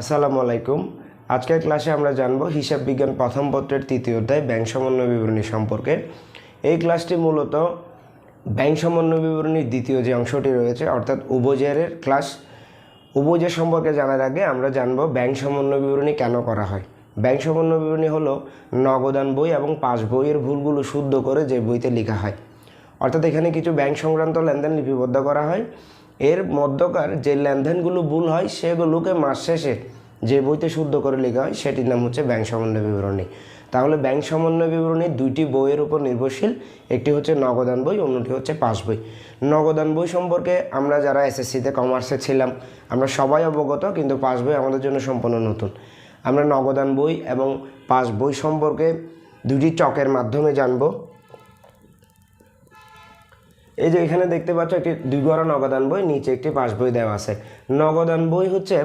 আসসালামু আলাইকুম। আজকের ক্লাসে আমরা জানব হিসাব বিজ্ঞান প্রথম পত্রের তৃতীয় অধ্যায় ব্যাংক সমন্বয় বিবরণী সম্পর্কে। এই ক্লাসটি মূলত ব্যাংক সমন্বয় বিবরণীর দ্বিতীয় যে অংশটি রয়েছে, অর্থাৎ উপজেয়ারের ক্লাস উভজের সম্পর্কে জানার আগে আমরা জানব ব্যাংক সমন্বয় বিবরণী কেন করা হয়। ব্যাংক সমন্বয় বিবরণী হলো নগদান বই এবং পাস বইয়ের ভুলগুলো শুদ্ধ করে যে বইতে লেখা হয়। অর্থাৎ এখানে কিছু ব্যাংক সংক্রান্ত লেনদেন লিপিবদ্ধ করা হয়। এর মধ্যকার যে লেনদেনগুলো ভুল হয়, সেগুলোকে মাস শেষে যে বইতে শুদ্ধ করে লেখা হয়, সেটির নাম হচ্ছে ব্যাংক সমন্বয় বিবরণী। তাহলে ব্যাংক সমন্বয় বিবরণী দুইটি বইয়ের উপর নির্ভরশীল। একটি হচ্ছে নগদান বই, অন্যটি হচ্ছে পাস বই। নগদান বই সম্পর্কে আমরা যারা এসএসসিতে কমার্সে ছিলাম, আমরা সবাই অবগত, কিন্তু পাস বই আমাদের জন্য সম্পূর্ণ নতুন। আমরা নগদান বই এবং পাস বই সম্পর্কে দুটি চকের মাধ্যমে জানব। এই যে এখানে দেখতে পাচ্ছ একটি দুই গড়া নগদান বই, নিচে একটি পাস বই দেওয়া আছে। নগদান বই হচ্ছে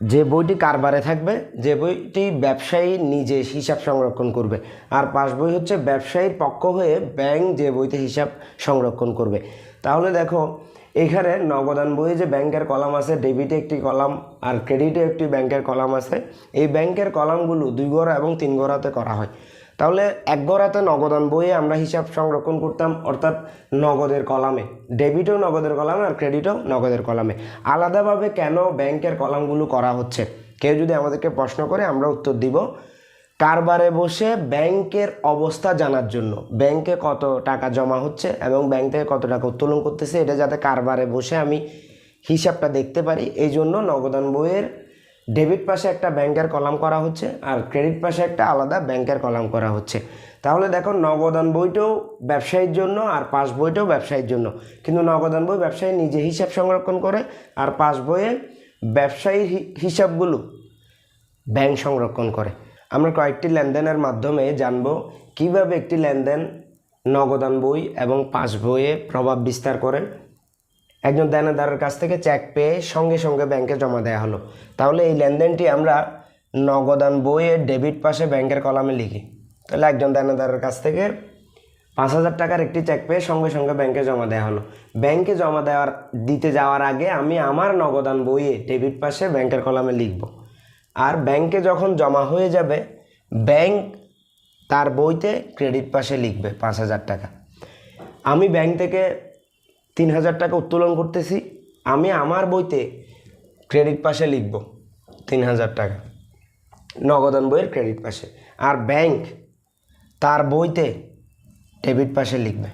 যে বইটি কারবারে থাকবে, যে বইটি ব্যবসায়ী নিজে হিসাব সংরক্ষণ করবে। আর পাস বই হচ্ছে ব্যবসায়ীর পক্ষ হয়ে ব্যাংক যে বইতে হিসাব সংরক্ষণ করবে। তাহলে দেখো, এখানে নগদান বইয়ে যে ব্যাংকের কলাম আছে, ডেবিটে একটি কলাম আর ক্রেডিটে একটি ব্যাংকের কলাম আছে। এই ব্যাংকের কলামগুলো দুই গড়া এবং তিন গড়াতে করা হয়। তাহলে এক গড়াতে নগদান বইয়ে আমরা হিসাব সংরক্ষণ করতাম, অর্থাৎ নগদের কলামে। ডেবিটও নগদের কলামে আর ক্রেডিটও নগদের কলামে। আলাদাভাবে কেন ব্যাংকের কলামগুলো করা হচ্ছে? কেউ যদি আমাদেরকে প্রশ্ন করে, আমরা উত্তর দিব। কারবারে বসে ব্যাংকের অবস্থা জানার জন্য। ব্যাংকে কত টাকা জমা হচ্ছে এবং ব্যাংক থেকে কত টাকা উত্তোলন করতেছে, এটা যাতে কারবারে বসে আমি হিসাবটা দেখতে পারি। এই জন্য নগদান বইয়ের ডেবিট পাশে একটা ব্যাংকের কলাম করা হচ্ছে আর ক্রেডিট পাশে একটা আলাদা ব্যাংকের কলাম করা হচ্ছে। তাহলে দেখো নগদান বইটাও ব্যবসায়ীর জন্য আর পাস বইটাও ব্যবসায়ীর জন্য। কিন্তু নগদান বই ব্যবসায়ী নিজে হিসাব সংরক্ষণ করে আর পাস বইয়ে ব্যবসায়ীর হিসাবগুলো ব্যাংক সংরক্ষণ করে। আমরা কয়েকটি লেনদেনের মাধ্যমে জানব কীভাবে একটি লেনদেন নগদান বই এবং পাস বইয়ে প্রভাব বিস্তার করে। একজন দেনাদারের কাছ থেকে চেক পেয়ে সঙ্গে সঙ্গে ব্যাংকে জমা দেওয়া হলো। তাহলে এই লেনদেনটি আমরা নগদান বইয়ে ডেবিট পাশে ব্যাংকের কলামে লিখি। তাহলে একজন দেনাদারের কাছ থেকে পাঁচ হাজার টাকার একটি চেক পেয়ে সঙ্গে সঙ্গে ব্যাংকে জমা দেওয়া হলো। ব্যাংকে জমা দেওয়ার, দিতে যাওয়ার আগে আমি আমার নগদান বইয়ে ডেবিট পাশে ব্যাংকের কলামে লিখব। আর ব্যাংকে যখন জমা হয়ে যাবে ব্যাংক তার বইতে ক্রেডিট পাশে লিখবে পাঁচ হাজার টাকা। আমি ব্যাংক থেকে তিন হাজার টাকা উত্তোলন করতেছি, আমি আমার বইতে ক্রেডিট পাশে লিখব তিন হাজার টাকা নগদান বইয়ের ক্রেডিট পাশে আর ব্যাংক তার বইতে ডেবিট পাশে লিখবে।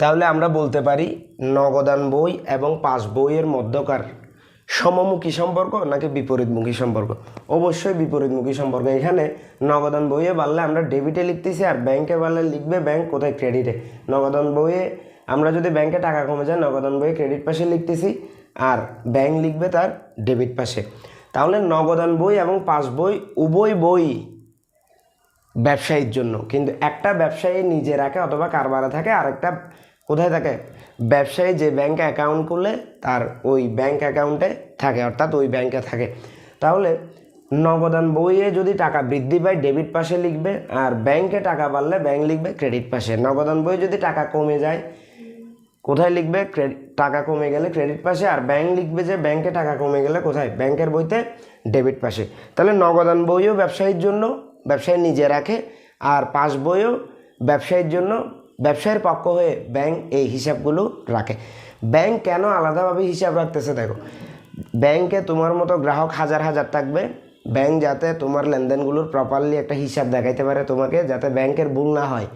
তাহলে আমরা বলতে পারি নগদান বই এবং পাস বইয়ের মধ্যকার সমমুখী সম্পর্ক নাকি বিপরীতমুখী সম্পর্ক? অবশ্যই বিপরীতমুখী সম্পর্ক। এখানে নগদান বইয়ে বাড়লে আমরা ডেবিটে লিখতেছি আর ব্যাংকে বাড়লে লিখবে ব্যাংক কোথায় ক্রেডিটে নগদান বইয়ে আমরা যদি ব্যাংকে টাকা কমে যায় নগদান বইয়ে ক্রেডিট পাশে লিখতেছি আর ব্যাংক লিখবে তার ডেবিট পাশে। তাহলে নগদান বই এবং পাস বই উভয় বই ব্যবসায়ীর জন্য। কিন্তু একটা ব্যবসায়ী নিজে রাখে অথবা কারবারে থাকে, আরেকটা কোথায় থাকে? ব্যবসায়ী যে ব্যাংকে অ্যাকাউন্ট করলে তার ওই ব্যাংক অ্যাকাউন্টে থাকে, অর্থাৎ ওই ব্যাংকে থাকে। তাহলে নগদান বইয়ে যদি টাকা বৃদ্ধি পায় ডেবিট পাশে লিখবে আর ব্যাংকে টাকা বাড়লে ব্যাংক লিখবে ক্রেডিট পাশে। নগদান বইয়ে যদি টাকা কমে যায় কোথায় লিখবে? টাকা কমে গেলে ক্রেডিট পাশে আর ব্যাংক লিখবে যে ব্যাংকে টাকা কমে গেলে কোথায়? ব্যাংকের বইতে ডেবিট পাশে। তাহলে নগদান বইও ব্যবসায়ীর জন্য ব্যবসায়ী নিজে রাখে আর পাস বইও ব্যবসায়ীর জন্য ব্যবসায়ীর পক্ষ হয়ে ব্যাংক এই হিসাবগুলো রাখে। ব্যাংক কেন আলাদাভাবে হিসাব রাখতেছে দেখো ব্যাংকে তোমার মতো গ্রাহক হাজার হাজার থাকবে। ব্যাংক যাতে তোমার লেনদেনগুলোর প্রপারলি একটা হিসাব দেখাইতে পারে তোমাকে, যাতে ব্যাংকের ভুল না হয়।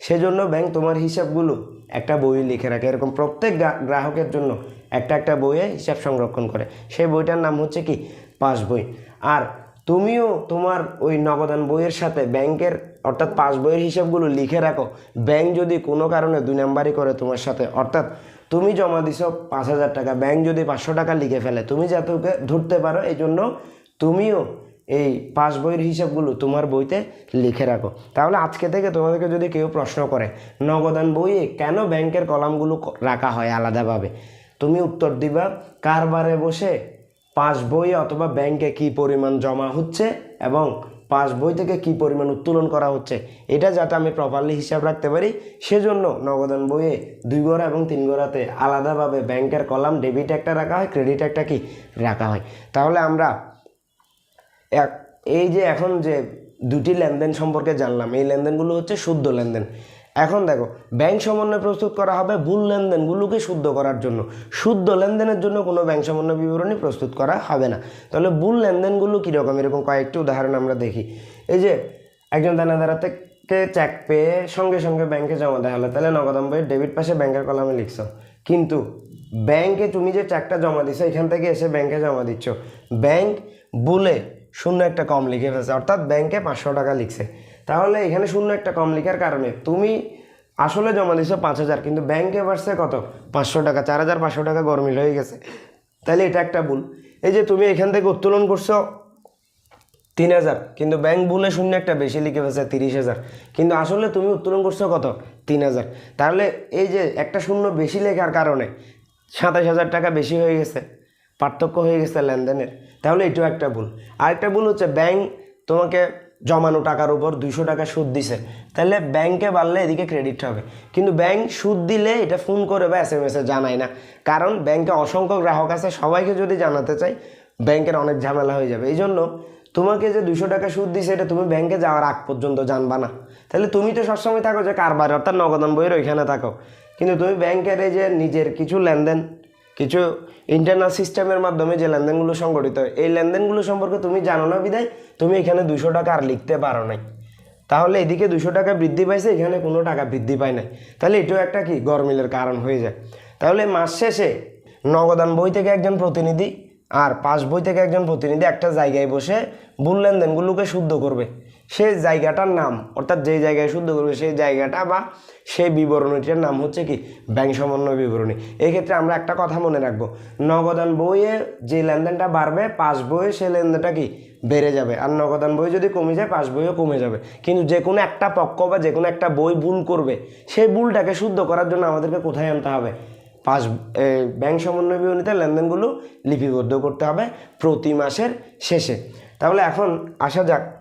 সেজন্য ব্যাংক তোমার হিসাবগুলো একটা বই লিখে রাখে, এরকম প্রত্যেক গ্রা- গ্রাহকের জন্য একটা একটা বইয়ে হিসাব সংরক্ষণ করে। সেই বইটার নাম হচ্ছে কি? পাস বই। আর তুমিও তোমার ওই নগদান বইয়ের সাথে ব্যাংকের, অর্থাৎ পাস বইয়ের হিসাবগুলো লিখে রাখো। ব্যাংক যদি কোনো কারণে দুই নাম্বারই করে তোমার সাথে, অর্থাৎ তুমি জমা দিছো পাঁচ হাজার টাকা, ব্যাংক যদি পাঁচশো টাকা লিখে ফেলে, তুমি যাতে ওকে ধরতে পারো এই জন্য তুমিও এই পাস বইয়ের হিসাবগুলো তোমার বইতে লিখে রাখো। তাহলে আজকে থেকে তোমাদেরকে যদি কেউ প্রশ্ন করে, নগদান বইয়ে কেন ব্যাংকের কলামগুলো রাখা হয় আলাদাভাবে? তুমি উত্তর দিবা, কারবারে বসে পাস বই অথবা ব্যাংকে কি পরিমাণ জমা হচ্ছে এবং পাস বই থেকে কি পরিমাণ উত্তোলন করা হচ্ছে, এটা যাতে আমি প্রপারলি হিসাব রাখতে পারি, সেজন্য নগদান বইয়ে দুই গড়া এবং তিন গড়াতে আলাদাভাবে ব্যাংকের কলাম ডেবিট একটা রাখা হয় ক্রেডিট একটা কি রাখা হয়। তাহলে আমরা এই যে এখন যে দুটি লেনদেন সম্পর্কে জানলাম, এই লেনদেনগুলো হচ্ছে শুদ্ধ লেনদেন। এখন দেখো, ব্যাংক সমন্বয় প্রস্তুত করা হবে ভুল লেনদেনগুলোকে শুদ্ধ করার জন্য। শুদ্ধ লেনদেনের জন্য কোনো ব্যাংক সমন্বয় বিবরণী প্রস্তুত করা হবে না। তাহলে ভুল লেনদেনগুলো কীরকম? এরকম কয়েকটি উদাহরণ আমরা দেখি। এই যে, একজন দানাদারা থেকে চেক পেয়ে সঙ্গে সঙ্গে ব্যাংকে জমা দেওয়া হলো তাহলে বইয়ের ডেবিট পাশে ব্যাংকের কলামে লিখছো। কিন্তু ব্যাংকে তুমি যে চেকটা জমা দিছো, এখান থেকে এসে ব্যাংকে জমা দিচ্ছ। ব্যাংক বলে শূন্য একটা কম লিখে ফেলছে, অর্থাৎ ব্যাংকে পাঁচশো টাকা লিখছে। তাহলে এখানে শূন্য একটা কম লিখার কারণে তুমি আসলে জমা দিছো পাঁচ হাজার, কিন্তু ব্যাংকে বাড়ছে কত? পাঁচশো টাকা, চার হাজার পাঁচশো টাকা গরমিল হয়ে গেছে। তাহলে এটা একটা ভুল। এই যে তুমি এখান থেকে উত্তোলন করছ তিন হাজার, কিন্তু ব্যাংক বলে শূন্য একটা বেশি লিখে ফেলছে তিরিশ হাজার। কিন্তু আসলে তুমি উত্তোলন করছ কত? তিন হাজার। তাহলে এই যে একটা শূন্য বেশি লেখার কারণে সাতাশ হাজার টাকা বেশি হয়ে গেছে। পার্থক্য হয়ে গেছে লেনদেনের। তাহলে এটাও একটা ভুল। আরেকটা ভুল হচ্ছে ব্যাংক তোমাকে জমানো টাকার উপর দুইশো টাকা সুদ দিছে। তাহলে ব্যাংকে বাড়লে এদিকে ক্রেডিট হবে। কিন্তু ব্যাংক সুদ দিলে এটা ফোন করে বা এস এম এসে জানায় না। কারণ ব্যাংকে অসংখ্য গ্রাহক আছে, সবাইকে যদি জানাতে চাই ব্যাংকের অনেক ঝামেলা হয়ে যাবে। এই জন্য তোমাকে যে দুশো টাকা সুদ দিছে, এটা তুমি ব্যাংকে যাওয়ার আগ পর্যন্ত জানবা না। তাহলে তুমি তো সবসময় থাকো যে কারবার, অর্থাৎ নগদন বইয়ের ওইখানে থাকো। কিন্তু তুমি ব্যাংকের এই যে নিজের কিছু লেনদেন কিছু ইন্টারনাল সিস্টেমের মাধ্যমে যে লেনদেনগুলো সংগঠিত হয়, এই লেনদেনগুলো সম্পর্কে তুমি জানো না বিদায় তুমি এখানে দুশো টাকা আর লিখতে পারো নাই। তাহলে এদিকে দুশো টাকা বৃদ্ধি পাইছে, এখানে কোনো টাকা বৃদ্ধি পায় নাই। তাহলে এটাও একটা কি? গরমিলের কারণ হয়ে যায়। তাহলে মাস শেষে নগদান বই থেকে একজন প্রতিনিধি আর পাস বই থেকে একজন প্রতিনিধি একটা জায়গায় বসে ভুল লেনদেনগুলোকে শুদ্ধ করবে। সেই জায়গাটার নাম, অর্থাৎ যেই জায়গায় শুদ্ধ করবে সেই জায়গাটা বা সেই বিবরণীটার নাম হচ্ছে কি? ব্যাংক সমন্বয় বিবরণী। এই ক্ষেত্রে আমরা একটা কথা মনে রাখব। নগদান বইয়ে যে লেনদেনটা বাড়বে, পাস বইয়ে সেই লেনদেনটা কি? বেড়ে যাবে। আর নগদান বই যদি কমে যায়, পাস বইও কমে যাবে। কিন্তু যে কোনো একটা পক্ষ বা যে কোনো একটা বই ভুল করবে, সেই ভুলটাকে শুদ্ধ করার জন্য আমাদেরকে কোথায় আনতে হবে? পাস ব্যাংক সমন্বয় বিবরণীতে লেনদেনগুলো লিপিবদ্ধ করতে হবে প্রতি মাসের শেষে। তাহলে এখন আসা যাক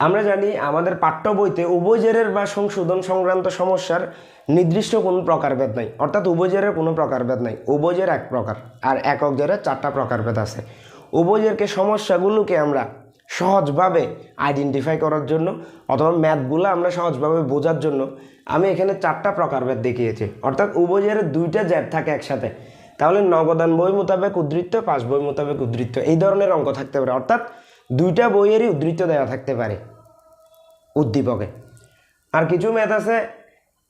আমরা জানি আমাদের পাঠ্য বইতে উভয়জেরের বা সংশোধন সংক্রান্ত সমস্যার নির্দিষ্ট কোনো প্রকারভেদ নাই। অর্থাৎ উভয়জেরের কোনো প্রকারভেদ নাই। উভয়জের এক প্রকার আর একক জেরের চারটা প্রকারভেদ আছে। উভয়জেরকে সমস্যাগুলোকে আমরা সহজভাবে আইডেন্টিফাই করার জন্য অথবা ম্যাথগুলো আমরা সহজভাবে বোঝার জন্য আমি এখানে চারটা প্রকারভেদ দেখিয়েছি। অর্থাৎ উভয়জেরের দুইটা জ্যাট থাকে একসাথে। তাহলে নগদান বই মোতাবেক উদ্ধৃত্ত পাঁচ বই মোতাবেক উদ্ধৃত্ত। এই ধরনের অঙ্ক থাকতে পারে। অর্থাৎ দুইটা বইয়েরই উদ্ধৃত্ত দেওয়া থাকতে পারে উদ্দীপকে। আর কিছু ম্যাথ আছে,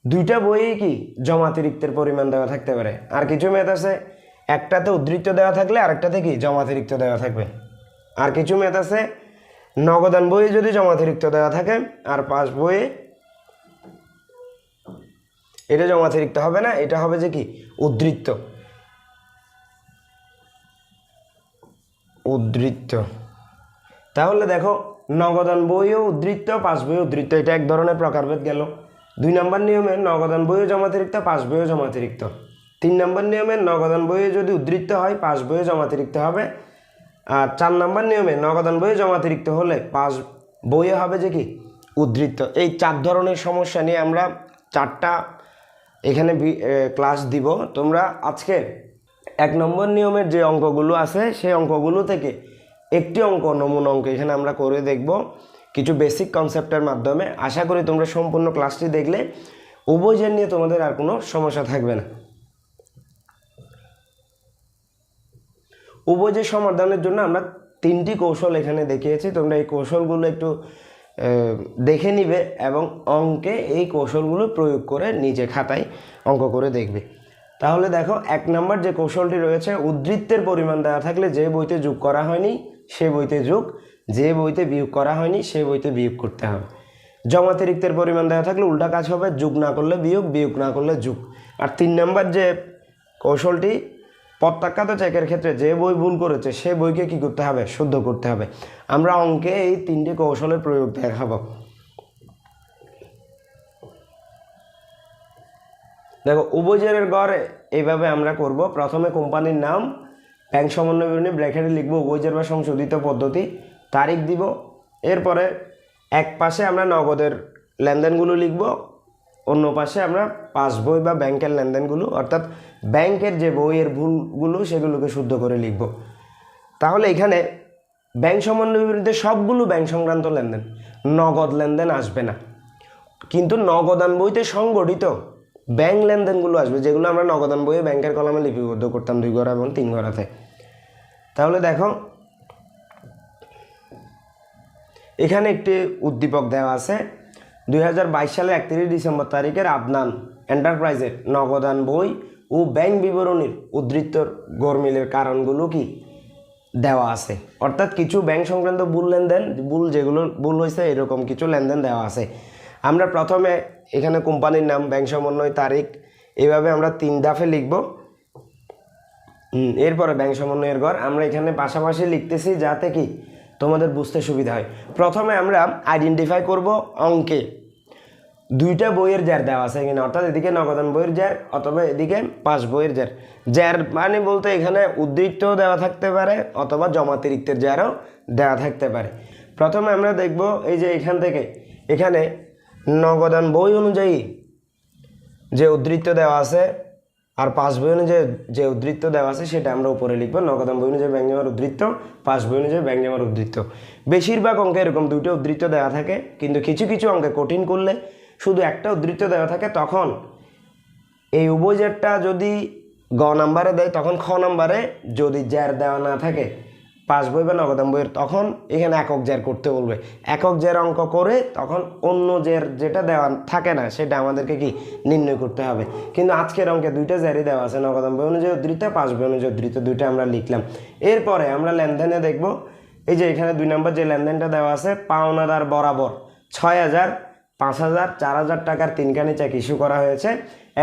দুইটা বইই কি জমাতিরিক্তের পরিমাণ দেওয়া থাকতে পারে? আর কিছু ম্যাথ আছে, একটাতে উদ্ধৃত্ত দেওয়া থাকলে আরেকটাতে কি জমাতিরিক্ত দেওয়া থাকবে? আর কিছু ম্যাথ আছে, নগদান বইয়ে যদি জমাতিরিক্ত দেওয়া থাকে, আর পাঁচ বইয়ে এটা জমাতিরিক্ত হবে না, এটা হবে যে কি উদ্ধৃত্ত উদ্ধৃত্ত তাহলে দেখো নগদান বইও উদ্ধৃত্ত পাস বই উদ্ধৃত্ত এটা এক ধরনের প্রকারভেদ গেল। দুই নম্বর নিয়মে নগদান বইও জমাতিরিক্ত পাঁচ বইও জমাতিরিক্ত। তিন নম্বর নিয়মে নগদান বইয়ে যদি উদ্ধৃত্ত হয় পাঁচ বইও জমাতিরিক্ত হবে। আর চার নম্বর নিয়মে নগদান বইয়ে জমাতিরিক্ত হলে পাস বইয়ে হবে যে কি? উদ্ধৃত্ত এই চার ধরনের সমস্যা নিয়ে আমরা চারটা এখানে ক্লাস দিব। তোমরা আজকে এক নম্বর নিয়মের যে অঙ্কগুলো আছে, সেই অঙ্কগুলো থেকে একটি অঙ্ক, নমুনা অঙ্ক। এখানে আমরা করে দেখব কিছু বেসিক কনসেপ্টের মাধ্যমে। আশা করি তোমরা সম্পূর্ণ ক্লাসটি দেখলে উভয়জের নিয়ে তোমাদের আর কোনো সমস্যা থাকবে না। উভয়জের সমাধানের জন্য আমরা তিনটি কৌশল এখানে দেখিয়েছি। তোমরা এই কৌশলগুলো একটু দেখে নিবে এবং অঙ্কে এই কৌশলগুলো প্রয়োগ করে নিজে খাতায় অঙ্ক করে দেখবে। তাহলে দেখো, এক নম্বর যে কৌশলটি রয়েছে, উদ্ধৃত্তের পরিমাণ দেওয়া থাকলে যে বইতে যোগ করা হয়নি সে বইতে যোগ, যে বইতে বিয়োগ করা হয়নি, সে বইতে বিয়োগ করতে হবে। জমাতিরিক্তের পরিমাণ দেওয়া থাকলে উল্টা কাজ হবে, যোগ না করলে বিয়োগ বিয়োগ না করলে যোগ। আর তিন নম্বর যে কৌশলটি, প্রত্যাখ্যাত চেকের ক্ষেত্রে যে বই ভুল করেছে, সে বইকে কি করতে হবে? শুদ্ধ করতে হবে। আমরা অঙ্কে এই তিনটি কৌশলের প্রয়োগ দেখাবো। দেখো উভয়জেরের গড় এইভাবে আমরা করব। প্রথমে কোম্পানির নাম ব্যাংক সমন্বয় বিবরণী ব্র্যাকেটে লিখব উভয়জের বা সংশোধিত পদ্ধতি, তারিখ দিব, এরপরে এক পাশে আমরা নগদের লেনদেনগুলো লিখব, অন্য পাশে আমরা পাসবই বা ব্যাংকের লেনদেনগুলো, অর্থাৎ ব্যাংকের যে বইয়ের ভুলগুলো সেগুলোকে শুদ্ধ করে লিখব। তাহলে এখানে ব্যাংক সমন্বয়ের বিবরণীতে সবগুলো ব্যাংক সংক্রান্ত লেনদেন, নগদ লেনদেন আসবে না। কিন্তু নগদান বইতে সংগঠিত ব্যাংক লেনদেনগুলো আসবে, যেগুলো আমরা নগদান বইয়ে ব্যাংকের কলামে লিপিবদ্ধ করতাম দুই ঘর এবং তিন ঘরাতে তাহলে দেখো, এখানে একটি উদ্দীপক দেওয়া আছে। দু হাজার বাইশ সালে একত্রিশ ডিসেম্বর তারিখের আদনান এন্টারপ্রাইজের নগদান বই ও ব্যাংক বিবরণীর উদ্ধৃত গরমিলের কারণগুলো কি দেওয়া আছে। অর্থাৎ কিছু ব্যাংক সংক্রান্ত ভুল লেনদেন, ভুল যেগুলো, ভুল হয়েছে, এরকম কিছু লেনদেন দেওয়া আছে। আমরা প্রথমে এখানে কোম্পানির নাম, ব্যাংক সমন্বয়, তারিখ, এভাবে আমরা তিন দাফে লিখব। হুম, এরপরে ব্যাংক সমন্বয়ের ঘর। আমরা এখানে পাশাপাশি লিখতেছি যাতে কি তোমাদের বুঝতে সুবিধা হয়। প্রথমে আমরা আইডেন্টিফাই করব অঙ্কে। দুইটা বইয়ের জ্যার দেওয়া আছে এখানে অর্থাৎ এদিকে নগদান বইয়ের জ্যার অথবা এদিকে পাঁচ বইয়ের জ্যার। জ্যার মানে বলতে এখানে উদ্বৃত্তও দেওয়া থাকতে পারে অথবা জমাতিরিক্তের জ্যারও দেওয়া থাকতে পারে। প্রথমে আমরা দেখব এই যে এখান থেকে এখানে নগদান বই অনুযায়ী যে উদ্ধৃত্ত দেওয়া আছে আর পাস বই অনুযায়ী যে উদ্ধৃত্ত দেওয়া আছে, সেটা আমরা উপরে লিখব। নগদান বই অনুযায়ী ব্যাংক জমার উদ্ধৃত্ত পাস বই অনুযায়ী ব্যাংক জমার উদ্ধৃত্ত। বেশিরভাগ অঙ্কে এরকম দুটো উদ্ধৃত্ত দেওয়া থাকে, কিন্তু কিছু কিছু অঙ্কে কঠিন করলে শুধু একটা উদ্ধৃত্ত দেওয়া থাকে, তখন এই উভয়জেরটা যদি গ নাম্বারে দেয়, তখন খ নাম্বারে যদি জ্যার দেওয়া না থাকে পাঁচ বই বা নগদান বইয়ের, তখন এখানে একক জ্যার করতে বলবে। একক জের অঙ্ক করে তখন অন্য জের যেটা দেওয়া থাকে না, সেটা আমাদেরকে কি নির্ণয় করতে হবে। কিন্তু আজকের অঙ্কে দুইটা জ্যারই দেওয়া আছে নগদান বই অনুযায়ী উদ্ধৃত পাঁচ বই অনুযায়ী উদ্ধৃত দুইটা আমরা লিখলাম। এরপরে আমরা লেনদেনে দেখব, এই যে এখানে দুই নম্বর যে লেনদেনটা দেওয়া আছে, পাওনাদার বরাবর ছয় হাজার পাঁচ হাজার চার হাজার টাকার তিনখানি চেক ইস্যু করা হয়েছে।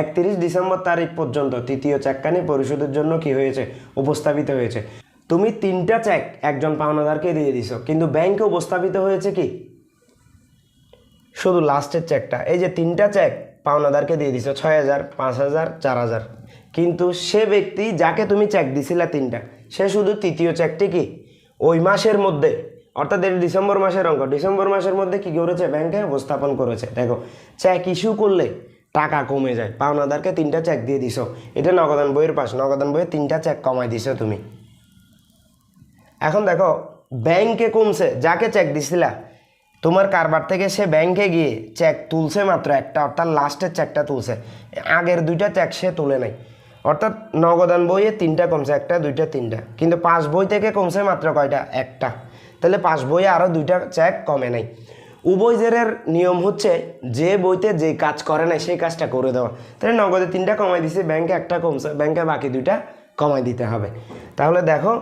একত্রিশ ডিসেম্বর তারিখ পর্যন্ত তৃতীয় চেকখানি পরিশোধের জন্য কি হয়েছে? উপস্থাপিত হয়েছে। তুমি তিনটা চেক একজন পাওনাদারকে দিয়ে দিছো, কিন্তু ব্যাংকে উপস্থাপিত হয়েছে কি? শুধু লাস্টের চেকটা এই যে তিনটা চেক পাওনাদারকে দিয়ে দিছো, ছয় হাজার, পাঁচ হাজার, চার হাজার। কিন্তু সে ব্যক্তি যাকে তুমি চেক দিছিলা তিনটা, সে শুধু তৃতীয় চেকটি কি? ওই মাসের মধ্যে, অর্থাৎ এর ডিসেম্বর মাসের অঙ্ক, ডিসেম্বর মাসের মধ্যে কি করেছে? ব্যাংকে উপস্থাপন করেছে। দেখো চেক ইস্যু করলে টাকা কমে যায়, পাওনাদারকে তিনটা চেক দিয়ে দিছো। এটা নগদান বইয়ের পাশ, নগদান বইয়ে তিনটা চেক কমাই দিছো তুমি। এখন দেখো, ব্যাংকে কমছে, যাকে চেক দিছিলা, তোমার কারবার থেকে সে ব্যাংকে গিয়ে চেক তুলছে মাত্র একটা, অর্থাৎ লাস্টের চেকটা তুলছে। আগের দুইটা চেক সে তুলে নাই। অর্থাৎ নগদান বইয়ে তিনটা কমছে, একটা, দুইটা, তিনটা। কিন্তু পাঁচ বই থেকে কমছে মাত্র কয়টা? একটা। তাহলে পাঁচ বইয়ে আরও দুইটা চেক কমে নাই। উভয় জেরের নিয়ম হচ্ছে, যে বইতে যে কাজ করে নাই, সেই কাজটা করে দেওয়া। তাহলে নগদে তিনটা কমাই দিছে, ব্যাংকে একটা কমছে, ব্যাংকে বাকি দুইটা কমাই দিতে হবে। তাহলে দেখো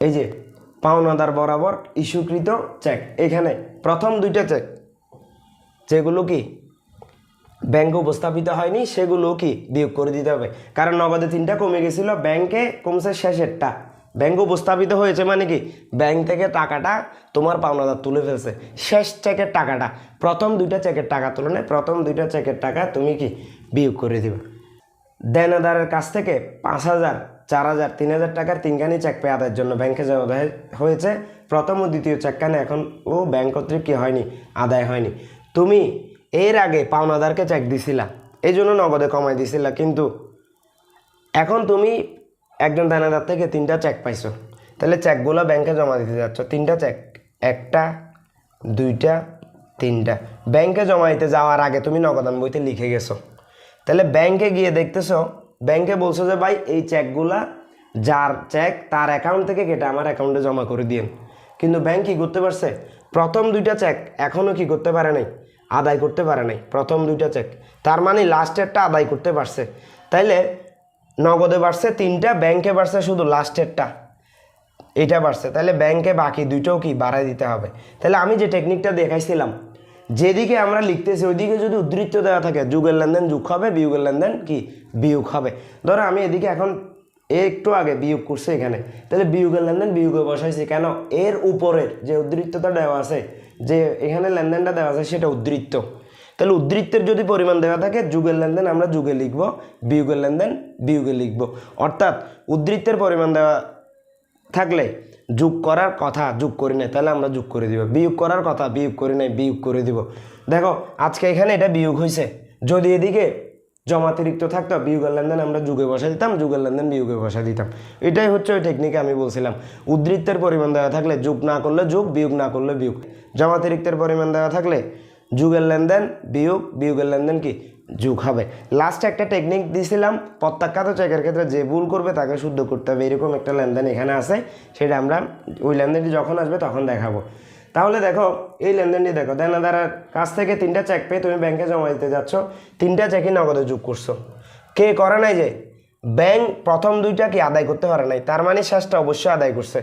এই যে পাওনাদার বরাবর ইস্যুকৃত চেক এখানে প্রথম দুইটা চেক যেগুলো কি ব্যাংকে উপস্থাপিত হয়নি, সেগুলো কি বিয়োগ করে দিতে হবে। কারণ নগদে তিনটা কমে গেছিল ব্যাংকে কমছে শেষেরটা। ব্যাংকে উপস্থাপিত হয়েছে মানে কি? ব্যাংক থেকে টাকাটা তোমার পাওনাদার তুলে ফেলছে। শেষ চেকের টাকাটা। প্রথম দুইটা চেকের টাকা তুলনায় প্রথম দুইটা চেকের টাকা তুমি কি বিয়োগ করে দিবে। দেনাদারের কাছ থেকে পাঁচ হাজার চার হাজার, তিন হাজার টাকার তিনখানি চেক পেয়ে আদায়ের জন্য ব্যাংকে যাওয়া দেয়- হয়েছে। প্রথম ও দ্বিতীয় চেকখানে এখন ও ব্যাংক কর্তৃক কী হয়নি? আদায় হয়নি। তুমি এর আগে পাওনাদারকে চেক দিছিলা, এই জন্য নগদে কমাই দিছিলা, কিন্তু এখন তুমি একজন দানাদার থেকে তিনটা চেক পাইছো। তাহলে চেকগুলো ব্যাংকে জমা দিতে যাচ্ছ। তিনটা চেক একটা, দুইটা, তিনটা। ব্যাংকে জমা দিতে যাওয়ার আগে তুমি নগদান বইতে লিখে গেছো। তাহলে ব্যাংকে গিয়ে দেখতেছো ব্যাংকে বলছো যে, ভাই, এই চেকগুলা যার চেক তার অ্যাকাউন্ট থেকে কেটে আমার অ্যাকাউন্টে জমা করে দিন কিন্তু ব্যাংক কী করতে পারছে? প্রথম দুইটা চেক এখনও কি করতে পারে নাই? আদায় করতে পারে নাই, প্রথম দুইটা চেক তার মানে লাস্টেরটা আদায় করতে পারছে। তাইলে নগদে বাড়ছে তিনটা, ব্যাংকে বাড়ছে শুধু লাস্টেরটা এটা বাড়ছে। তাহলে ব্যাংকে বাকি দুইটাও কি বাড়াই দিতে হবে? তাহলে আমি যে টেকনিকটা দেখাইছিলাম যেদিকে আমরা লিখতেছি, ওইদিকে যদি উদ্ধৃত্ত দেওয়া থাকে, যুগের লেনদেন যুগ হবে, বিয়োগের লেনদেন কি? বিয়োগ হবে। ধরো আমি এদিকে এখন একটু আগে বিয়োগ করছে এখানে। তাহলে বিয়োগের লেনদেন বিয়োগে বসাইছি কেন? এর উপরের যে উদ্ধৃত্তটা দেওয়া আছে, যে এখানে লেনদেনটা দেওয়া আছে, সেটা উদ্ধৃত্ত তাহলে উদ্ধৃত্তের যদি পরিমাণ দেওয়া থাকে, যুগের লেনদেন আমরা যুগে লিখব, বিয়োগের লেনদেন বিয়োগে লিখব। অর্থাৎ উদ্ধৃত্তের পরিমাণ দেওয়া থাকলে যোগ করার কথা, যোগ করি নাই, তাহলে আমরা যোগ করে দিব। বিয়োগ করার কথা, বিয়োগ করি নাই, বিয়োগ করে দিব। দেখো, আজকে এখানে এটা বিয়োগ হয়েছে যদি এদিকে জমাতিরিক্ত থাকতো, বিয়োগের লেনদেন আমরা যুগে বসা দিতাম, যুগের লেনদেন বিয়োগে বসা দিতাম। এটাই হচ্ছে ওই টেকনিকে আমি বলছিলাম। উদ্বৃত্তের পরিমাণ দেওয়া থাকলে যোগ না করলে যোগ, বিয়োগ না করলে বিয়োগ। জমাতিরিক্তের পরিমাণ দেওয়া থাকলে যুগের লেনদেন বিয়োগ, বিয়োগের লেনদেন কি? যুগ হবে। লাস্টে একটা টেকনিক দিয়েছিলাম প্রত্যাখ্যাত চেকের ক্ষেত্রে যে ভুল করবে তাকে শুদ্ধ করতে হবে। এরকম একটা লেনদেন এখানে আছে, সেটা আমরা ওই লেনদেনটি যখন আসবে তখন দেখাবো। তাহলে দেখো, এই লেনদেনটি দেখো, দেনাদারের কাছ থেকে তিনটা চেক পেয়ে তুমি ব্যাংকে জমা দিতে যাচ্ছ। তিনটা চেকই নগদে যোগ করছ। কে করে নাই যে? ব্যাংক প্রথম দুইটা কি আদায় করতে পারে নাই? তার মানে শেষটা অবশ্যই আদায় করছে।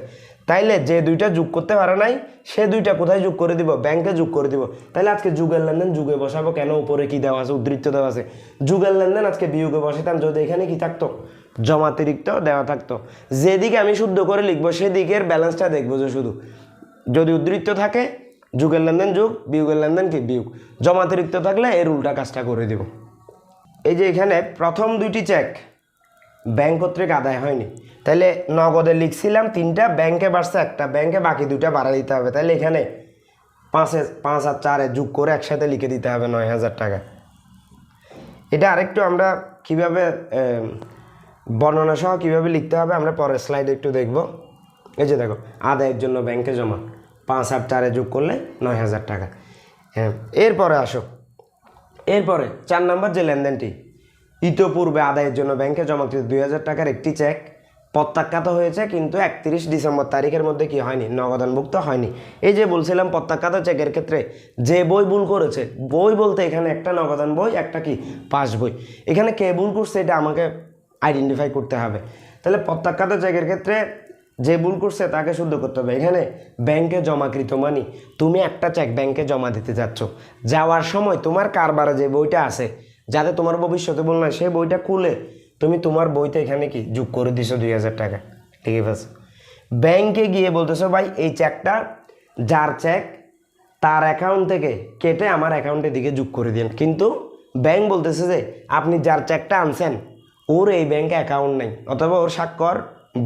তাইলে যে দুইটা যোগ করতে পারে নাই, সে দুইটা কোথায় যোগ করে দিব? ব্যাংকে যোগ করে দিব। তাহলে আজকে যুগের লেনদেন যুগে বসাবো কেন? উপরে কি দেওয়া আছে? উদ্ধৃত্ত দেওয়া আছে। যুগের লেনদেন আজকে বিয়োগে বসাতাম যদি এখানে কি থাকতো? জমাতিরিক্ত দেওয়া থাকতো। যেদিকে আমি শুদ্ধ করে লিখব, সেদিকের ব্যালেন্সটা দেখব যে শুধু। যদি উদ্ধৃত্ত থাকে, যুগের লেনদেন যুগ, বিয়োগের লেনদেন কি? বিয়োগ। জমাতিরিক্ত থাকলে এর উল্টা কাজটা করে দিব। এই যে এখানে প্রথম দুইটি চেক ব্যাংক কর্তৃক আদায় হয়নি। তাহলে নগদে লিখছিলাম তিনটা, ব্যাংকে বাড়ছে একটা, ব্যাংকে বাকি দুইটা বাড়া দিতে হবে। তাহলে এখানে পাঁচে, পাঁচ আর চারে যোগ করে একসাথে লিখে দিতে হবে নয় হাজার টাকা। এটা আরেকটু আমরা কীভাবে বর্ণনা সহ কীভাবে লিখতে হবে আমরা পরের স্লাইডে একটু দেখব। এই যে দেখো, আদায়ের জন্য ব্যাংকে জমা, পাঁচ আর চারে যোগ করলে নয় হাজার টাকা। হ্যাঁ এরপরে আসো। এরপরে চার নম্বর যে লেনদেনটি ইতোপূর্বে আদায়ের জন্য ব্যাংকে জমাকৃত দুই হাজার টাকার একটি চেক প্রত্যাখ্যাত হয়েছে, কিন্তু একত্রিশ ডিসেম্বর তারিখের মধ্যে কি হয়নি? নগদানভুক্ত হয়নি। এই যে বলছিলাম, প্রত্যাখ্যাত চেকের ক্ষেত্রে যে বই ভুল করেছে, বই বলতে এখানে একটা নগদান বই, একটা কি? পাস বই। এখানে কে ভুল করছে এটা আমাকে আইডেন্টিফাই করতে হবে। তাহলে প্রত্যাখ্যাত চেকের ক্ষেত্রে যে ভুল করছে তাকে শুদ্ধ করতে হবে। এখানে ব্যাংকে জমাকৃত মানি তুমি একটা চেক ব্যাংকে জমা দিতে যাচ্ছ। যাওয়ার সময় তোমার কারবারে যে বইটা আছে যাতে তোমার ভবিষ্যতে বল না সেই বইটা খুলে তুমি তোমার বইতে এখানে কি যোগ করে দিছো দুই হাজার টাকা? ঠিক আছে? ব্যাংকে গিয়ে বলতেছো, ভাই, এই চেকটা যার চেক তার অ্যাকাউন্ট থেকে কেটে আমার অ্যাকাউন্টের দিকে যোগ করে দিন কিন্তু ব্যাংক বলতেছে যে, আপনি যার চেকটা আনছেন, ওর এই ব্যাংকে অ্যাকাউন্ট নেই, অথবা ওর স্বাক্ষর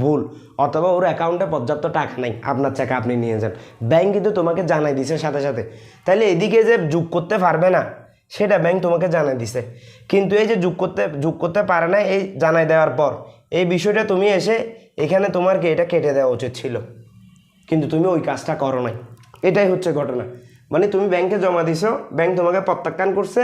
ভুল, অথবা ওর অ্যাকাউন্টে পর্যাপ্ত টাকা নেই, আপনার চেক আপনি নিয়ে যান। ব্যাংক কিন্তু তোমাকে জানাই দিছে সাথে সাথে। তাহলে এদিকে যে যোগ করতে পারবে না সেটা ব্যাংক তোমাকে জানাই দিছে। কিন্তু এই যে যোগ করতে যোগ করতে পারে না এই জানাই দেওয়ার পর, এই বিষয়টা তুমি এসে এখানে তোমার কি এটা কেটে দেওয়া উচিত ছিল? কিন্তু তুমি ওই কাজটা করো নাই। এটাই হচ্ছে ঘটনা। মানে তুমি ব্যাংকে জমা দিছো ব্যাংক তোমাকে প্রত্যাখ্যান করছে,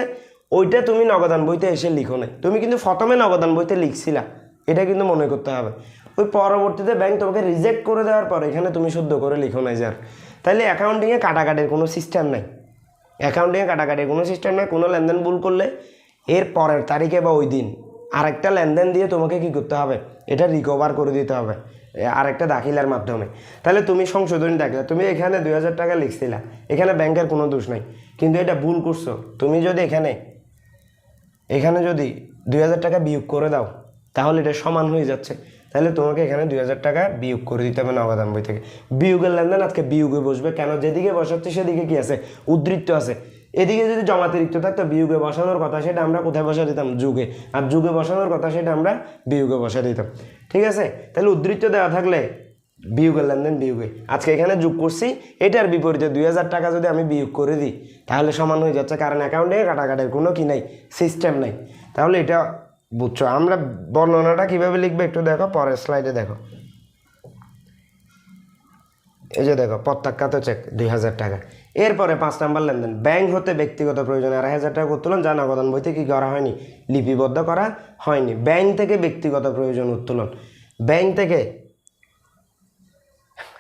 ওইটা তুমি নগদান বইতে এসে লিখো নাই। তুমি কিন্তু প্রথমে নগদান বইতে লিখছিলা, এটা কিন্তু মনে করতে হবে। ওই পরবর্তীতে ব্যাংক তোমাকে রিজেক্ট করে দেওয়ার পর, এখানে তুমি শুদ্ধ করে লিখো নাই যার তাহলে অ্যাকাউন্টিংয়ে কাটাকাটির কোনো সিস্টেম নাই। অ্যাকাউন্টিংয়ে কাটাকাটির কোনো সিস্টেম নাই কোনো লেনদেন ভুল করলে এর পরের তারিখে বা ওই দিন আরেকটা লেনদেন দিয়ে তোমাকে কি করতে হবে? এটা রিকভার করে দিতে হবে আরেকটা দাখিলার মাধ্যমে। তাহলে তুমি সংশোধনী দাখিলা, তুমি এখানে দুই হাজার টাকা লিখছিলা, এখানে ব্যাংকের কোনো দোষ নাই, কিন্তু এটা ভুল করছ। তুমি যদি এখানে এখানে যদি দুই হাজার টাকা বিয়োগ করে দাও, তাহলে এটা সমান হয়ে যাচ্ছে। তাহলে তোমাকে এখানে দুই হাজার টাকা বিয়োগ করে দিতে হবে নগদান বই থেকে। বিয়োগের লেনদেন আজকে বিয়োগে বসবে। কেন? যেদিকে বসাচ্ছে সেদিকে কি আছে? উদ্ধৃত্ত আছে। এদিকে যদি জমাতিরিক্ত থাকতো বিয়োগে বসানোর কথা, সেটা আমরা কোথায় বসা দিতাম? যুগে। আর যুগে বসানোর কথা, সেটা আমরা বিয়োগে বসা দিতাম। ঠিক আছে? তাহলে উদ্ধৃত্ত দেওয়া থাকলে বিয়োগের লেনদেন বিয়োগে। আজকে এখানে যোগ করছি। এটার বিপরীতে দুই হাজার টাকা যদি আমি বিয়োগ করে দিই, তাহলে সমান হয়ে যাচ্ছে। কারণ অ্যাকাউন্টে কাটাকাটের কোনো কি নাই? সিস্টেম নাই। তাহলে এটা বুঝছ? আমরা বর্ণনাটা কীভাবে লিখবে একটু দেখো, পরের স্লাইডে দেখো। এই যে দেখো, প্রত্যাখ্যাত চেক দুই হাজার টাকা। এরপরে পাঁচ নাম্বার লেনদেন। ব্যাংক হতে ব্যক্তিগত প্রয়োজনে আড়াই হাজার টাকা উত্তোলন, যা নগদান বইতে কি করা হয়নি? লিপিবদ্ধ করা হয়নি। ব্যাংক থেকে ব্যক্তিগত প্রয়োজন উত্তোলন। ব্যাংক থেকে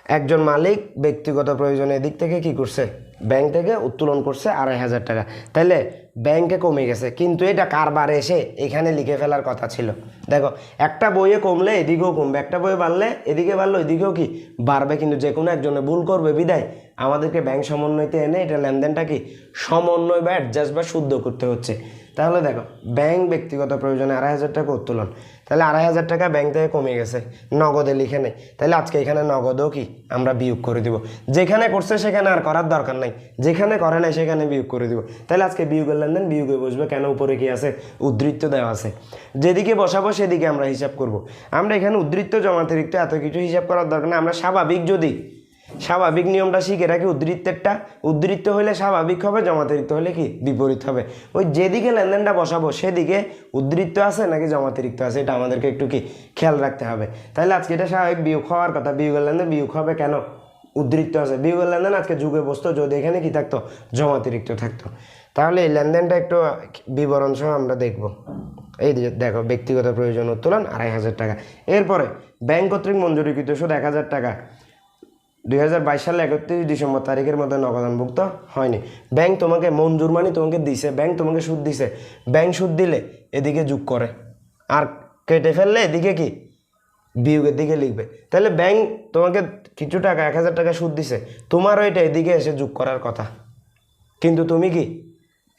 একজন মালিক ব্যক্তিগত প্রয়োজনের দিক থেকে কি করছে? ব্যাংক থেকে উত্তোলন করছে আড়াই হাজার টাকা। তাহলে ব্যাংকে কমে গেছে। কিন্তু এটা কারবার এসে এখানে লিখে ফেলার কথা ছিল। দেখো, একটা বইয়ে কমলে এদিকেও কমবে, একটা বইয়ে বাড়লে এদিকে বাড়লো এদিকেও কি? বাড়বে, কিন্তু যে কোনো একজনে ভুল করবে, বিদায়। আমাদেরকে ব্যাংক সমন্বয়তে এনে এটা লেনদেনটা কি? সমন্বয় বা অ্যাডজাস্ট বা শুদ্ধ করতে হচ্ছে। তাহলে দেখো ব্যাংক ব্যক্তিগত প্রয়োজনে আড়াই হাজার টাকা উত্তোলন। তাহলে আড়াই হাজার টাকা ব্যাংক থেকে কমে গেছে, নগদে লিখে নেই তাহলে আজকে এখানে নগদও কি? আমরা বিয়োগ করে দিব। যেখানে করছে সেখানে আর করার দরকার নাই। যেখানে করে নাই সেখানে বিয়োগ করে দিব। তাহলে আজকে বিয়োগের লেনদেন, বিয়োগে বসবে কেন? উপরে কি আছে? উদ্ধৃত্ত দেওয়া আছে। যেদিকে বসাবো সেদিকে আমরা হিসাব করব। আমরা এখানে উদ্ধৃত্ত জমাতিরিক্ত এত কিছু হিসাব করার দরকার না আমরা স্বাভাবিক যদি স্বাভাবিক নিয়মটা শিখে রাখি উদ্ধৃত্তেরটা উদ্ধৃত্ত হলে স্বাভাবিক হবে, জমাতিরিক্ত হলে কি? বিপরীত হবে। ওই যেদিকে লেনদেনটা বসাবো, সেদিকে উদ্ধৃত্ত আছে নাকি জমাতিরিক্ত আছে? এটা আমাদেরকে একটু কি খেয়াল রাখতে হবে। তাহলে আজকে এটা স্বাভাবিক বিয়োগ হওয়ার কথা, বিয়োগের লেনদেন বিয়োগ হবে কেন? উদ্ধৃত্ত আছে। বিয়োগের লেনদেন আজকে যুগে বসতো, যদি এখানে কি থাকতো? জমাতিরিক্ত থাকতো। তাহলে এই লেনদেনটা একটু বিবরণ সহ আমরা দেখব। এই দেখো, ব্যক্তিগত প্রয়োজন উত্তোলন আড়াই হাজার টাকা। এরপরে, ব্যাংক কর্তৃক মঞ্জুরিকৃত সুদ এক হাজার টাকা। দুই হাজার বাইশ সালে একত্রিশ ডিসেম্বর তারিখের মধ্যে নগদানভুক্ত হয়নি। ব্যাংক তোমাকে মঞ্জুর মানি তোমাকে দিছে, ব্যাংক তোমাকে সুদ দিছে। ব্যাংক সুদ দিলে এদিকে যোগ করে। আর কেটে ফেললে এদিকে কি? বিয়োগের দিকে লিখবে। তাহলে ব্যাংক তোমাকে কিছু টাকা, এক হাজার টাকা সুদ দিছে। তোমারও এটা এদিকে এসে যোগ করার কথা। কিন্তু তুমি কি?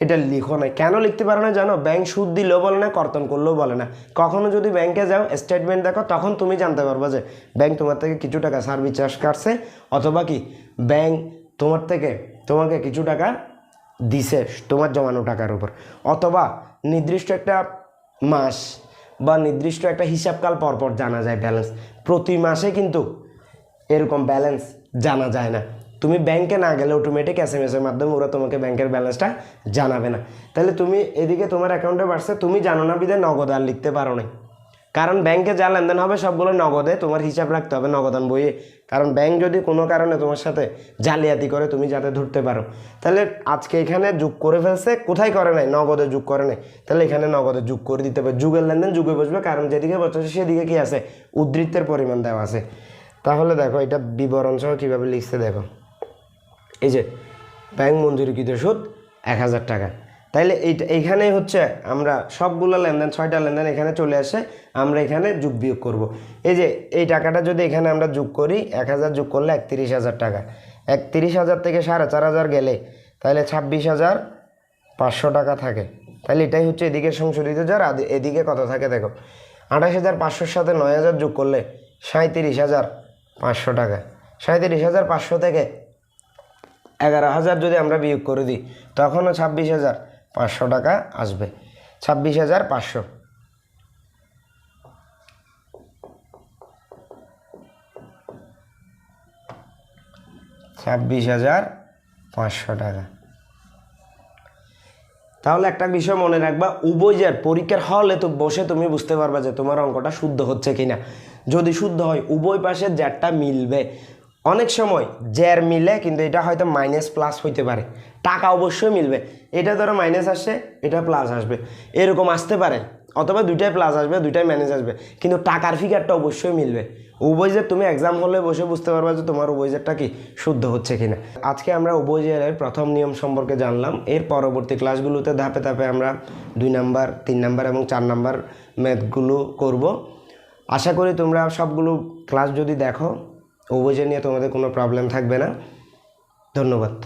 এটা লিখো না। কেন লিখতে পারো না জানো? ব্যাংক সুদ দিলেও বলে না, কর্তন করলেও বলে না। কখনো যদি ব্যাংকে যাও স্টেটমেন্ট দেখো, তখন তুমি জানতে পারবে যে ব্যাংক তোমার থেকে কিছু টাকা সার্ভিস চার্জ কাটছে, অথবা কি ব্যাংক তোমার থেকে তোমাকে কিছু টাকা দিছে তোমার জমানো টাকার উপর। অথবা নির্দিষ্ট একটা মাস বা নির্দিষ্ট একটা হিসাবকাল পরপর জানা যায় ব্যালেন্স প্রতি মাসে কিন্তু এরকম ব্যালেন্স জানা যায় না। তুমি ব্যাংকে না গেলে অটোমেটিক এস এম এসের মাধ্যমে ওরা তোমাকে ব্যাংকের ব্যালেন্সটা জানাবে না। তাহলে তুমি এদিকে তোমার অ্যাকাউন্টে বাড়ছে, তুমি জানো না বিদে নগদ আর লিখতে পারো না কারণ ব্যাংকে যা লেনদেন হবে সবগুলো নগদে তোমার হিসাব রাখতে হবে, নগদান বইয়ে। কারণ ব্যাংক যদি কোনো কারণে তোমার সাথে জালিয়াতি করে, তুমি যাতে ধরতে পারো। তাহলে আজকে এখানে যোগ করে ফেলছে, কোথায় করে নাই? নগদে যোগ করে নাই। তাহলে এখানে নগদে যোগ করে দিতে হবে। যুগের লেনদেন যুগে বসবে, কারণ যেদিকে বসছে সেদিকে কি আছে? উদ্ধৃত্তের পরিমাণ দেওয়া আছে। তাহলে দেখো, এটা বিবরণ সহ কীভাবে লিখছে দেখো। এই যে, ব্যাংক মঞ্জুরিকৃত সুদ এক হাজার টাকা। তাইলে এইটা এইখানেই হচ্ছে আমরা সবগুলো লেনদেন, ছয়টা লেনদেন এখানে চলে আসে, আমরা এখানে যোগ বিয়োগ করব। এই যে, এই টাকাটা যদি এখানে আমরা যোগ করি, এক হাজার যোগ করলে একত্রিশ হাজার টাকা। একত্রিশ হাজার থেকে সাড়ে চার হাজার গেলে তাহলে ছাব্বিশ হাজার পাঁচশো টাকা থাকে। তাহলে এটাই হচ্ছে এদিকে সংশোধিত যার এদিকে কত থাকে, দেখো। আঠাশ হাজার পাঁচশোর সাথে নয় হাজার যোগ করলে সাঁত্রিশ হাজার পাঁচশো টাকা। সাঁত্রিশ হাজার পাঁচশো থেকে এগারো হাজার যদি আমরা বিয়োগ করে দিই, তখনও ছাব্বিশ হাজার পাঁচশো টাকা আসবে। ছাব্বিশ হাজার পাঁচশো। ছাব্বিশ হাজার পাঁচশো টাকা। তাহলে একটা বিষয় মনে রাখবা উভয় যে পরীক্ষার হলে তো বসে তুমি বুঝতে পারবা যে তোমার অঙ্কটা শুদ্ধ হচ্ছে কিনা। যদি শুদ্ধ হয়, উভয় পাশে জ্যারটা মিলবে। অনেক সময় জ্যার মিলে কিন্তু এটা হয়তো মাইনাস প্লাস হইতে পারে। টাকা অবশ্যই মিলবে। এটা ধরো মাইনাস আসছে এটা প্লাস আসবে। এরকম আসতে পারে, অথবা দুইটাই প্লাস আসবে, দুইটাই মাইনাস আসবে। কিন্তু টাকার ফিগারটা অবশ্যই মিলবে। উভয়জের তুমি এক্সাম হলে বসে বুঝতে পারবা যে তোমার উভয়জেরটা কি শুদ্ধ হচ্ছে কিনা। আজকে আমরা উভয়জের প্রথম নিয়ম সম্পর্কে জানলাম। এর পরবর্তী ক্লাসগুলোতে ধাপে ধাপে আমরা দুই নাম্বার তিন নাম্বার এবং চার নাম্বার ম্যাথগুলো করব। আশা করি তোমরা সবগুলো ক্লাস যদি দেখো উভয়জের নিয়ে তোমাদের কোনো প্রবলেম থাকবে না। ধন্যবাদ।